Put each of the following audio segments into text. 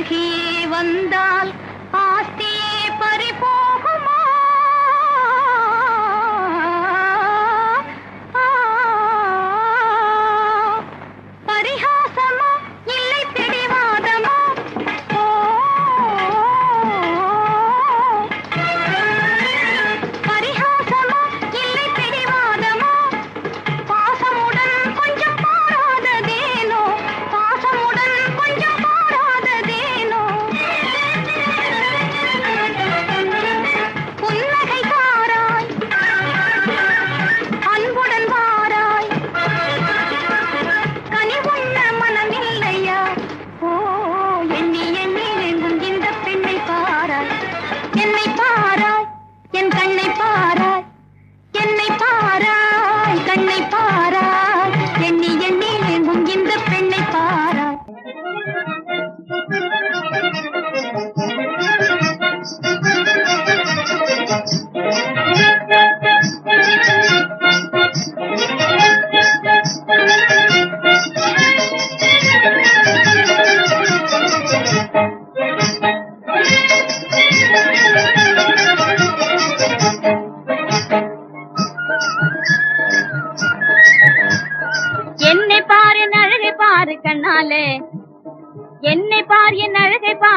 One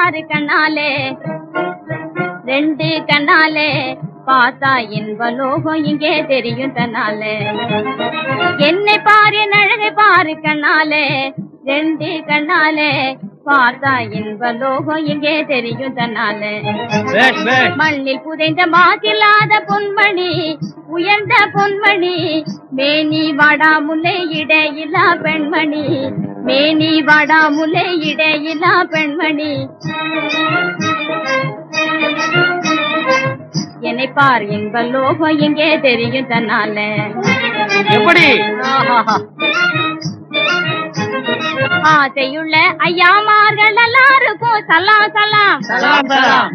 பாரு கண்ணாலே ரெண்டு கண்ணாலே பார்த்தா இன்ப லோகம் இங்கே தெரியும் தன்னாலே. என்னை பாரு அழகை பாரு கண்ணாலே ரெண்டு கண்ணாலே பார்த்தா இன்ப லோகம் இங்கே தெரியும் தன்னாலே. மண்ணில் புதைந்த மாசில்லாத பொன்மணி உயர்ந்த பொன்மணி மேனி வாடாமுல்லை இடையிலா பெண்மணி மேனி வாடாமுல்லை இடையிலா பெண்மணி. என்னை பார் இன்ப லோகம் எங்கே தெரியும் தன்னால. எப்படி? ஆசையுள்ள ஐயாமார்கள் எல்லாருக்கும் சலாம் சலாம். சலாம் சலாம்.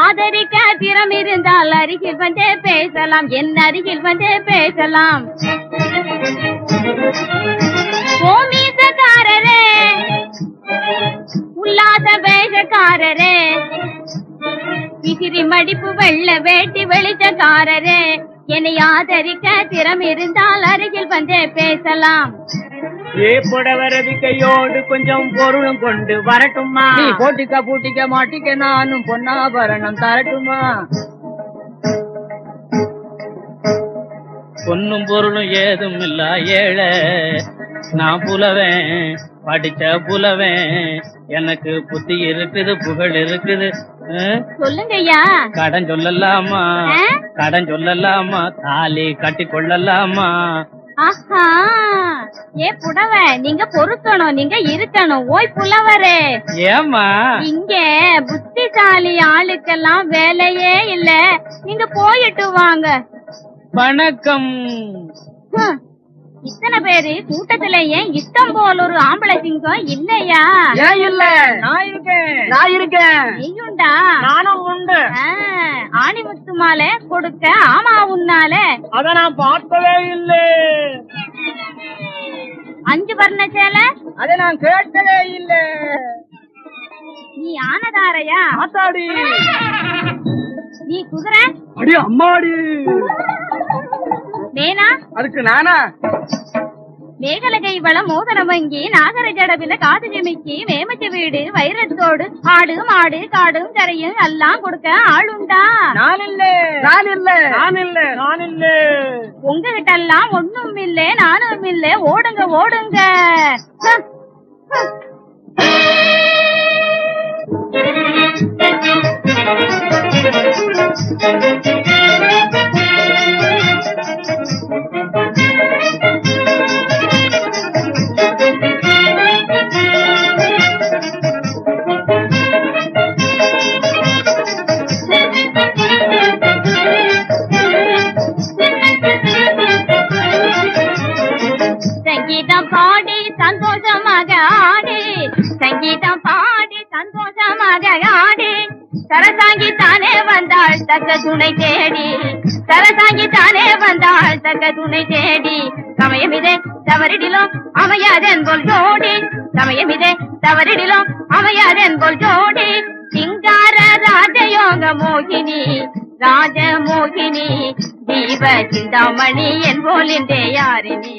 ஆதரிக்க திறம் இருந்தால் அருகில் வந்து பேசலாம் என் அருகில் வந்து பேசலாம். உல்லாச வேஷக்காரரே விசிறி மடிப்பு வெள்ள வேட்டி வெளிச்சக்காரரே என்னை ஆதரிக்க திறம் இருந்தால் அருகில் வந்து பேசலாம். ஏ புடவரது கையோடு கொஞ்சம் பொருளும் கொண்டு வரட்டுமா? நீ போட்டிக்க பூட்டிக்க மாட்டிக்க நானும் பொன்னாபரணம் தரட்டுமா? பொன்னும் பொருளும் ஏதும் இல்ல ஏழை. நான் புலவேன் படிச்ச புலவேன் எனக்கு புத்தி இருக்குது புகழ் இருக்குது. சொல்லுங்க ஐயா கடன் சொல்லலாமா? கடன் சொல்லலாமா? தாலி கட்டி கொள்ளலாமா? ஆஹா. ஏ புடவ நீங்க பொறுக்கணும் நீங்க இருக்கணும். ஓய் புலவரே. ஏமா இங்க புத்திசாலி ஆளுக்கெல்லாம் வேலையே இல்ல. நீங்க போயிட்டு வாங்க. வணக்கம். இத்தனை பேரு கூட்டத்துல ஏன் இஷ்டம் போல ஒரு ஆம்பளை சிங்கம் இல்லையா? ஏன் இல்ல? நான் இருக்கேன். நான் இருக்கேன். நீயுண்டா? நானும் உண்டு. ஆ, ஆணிமுத்து மாலை கொடுக்க ஆமா உன்னால. அத நான் பார்த்ததே இல்லை. அஞ்சு வர்ண சேலை? அத நான் கேட்டதே இல்லை. நீ ஆனதாரையா? ஆத்தாடி. நீ குதிரை? அடி அம்மாடி. నేనా అదుకు నానా மேகலகை வளம் மோதனமங்கி நாகரஜடவில காது ஜிமிக்கி மேமச்சி வீடு வைரத்தோடு ஆடு மாடு காடும் கரையும் எல்லாம் கொடுக்க ஆளுண்டா நான் இல்ல நான் இல்ல நான் இல்ல நான் இல்ல உங்ககிட்ட எல்லாம் ஒண்ணும் இல்ல நானும் இல்ல. ஓடுங்க ஓடுங்க. Thank you. சரசாங்கி தானே வந்தாள் தக்க துணை தேடி. சரசாங்கி தானே வந்தாள் தக்க துணை தேடி. சமயமிதே தவறிடிலும் அமையாதென் போல் ஜோடி. சமயமிதே தவறிடிலும் அமையாதென் போல் ஜோடி. சிங்கார ராஜயோக மோகினி ராஜமோகினி தீப சிந்தாமணி என் போலின்றே யாரினி.